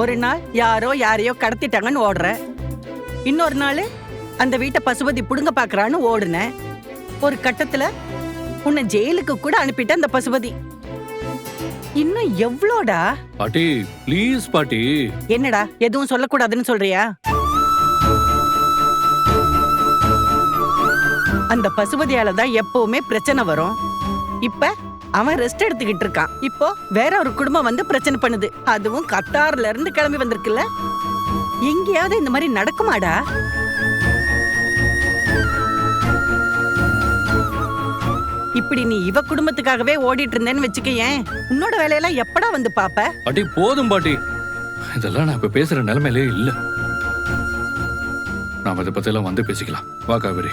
ஒரு நாள் யாரோ யாரையோ கடத்திட்டாங்கன்னு ஓடுற. இன்னொரு நாள் அந்த வீட்டை பசுபதி புடுங்க பாக்குறான்னு ஓடுன. ஒரு கட்டத்துல உன்னை ஜெயிலுக்கு கூட அனுப்பிட்ட அந்த பசுபதி. இன்னும் எவ்வளோடா? பாட்டி ப்ளீஸ் பாட்டி. என்னடா எதுவும் சொல்லக்கூடாதுன்னு சொல்றியா? அந்த பசுபதியால தான் எப்பவுமே பிரச்சனை வரும். இப்ப அவன் ரெஸ்ட் எடுத்துக்கிட்டு இருக்கான். இப்போ வேற ஒரு குடும்பம் வந்து பிரச்சனை பண்ணுது. அதுவும் கத்தார்ல இருந்து கிளம்பி வந்திருக்குல்ல? எங்கேயாவது இந்த மாதிரி நடக்குமாடா? இப்படி நீ இவ குடும்பத்துக்காகவே ஓடிட்டு இருந்தேன்னு வச்சுக்கயேன். உன்னோட வேலையெல்லாம் எப்படா வந்து பாப்ப? பாட்டி போதும் பாட்டி. இதெல்லாம் நான் இப்ப பேசுற நிலைமையிலே இல்ல. நாம இதை பத்தி எல்லாம் வந்து பேசிக்கலாம். வா காவேரி.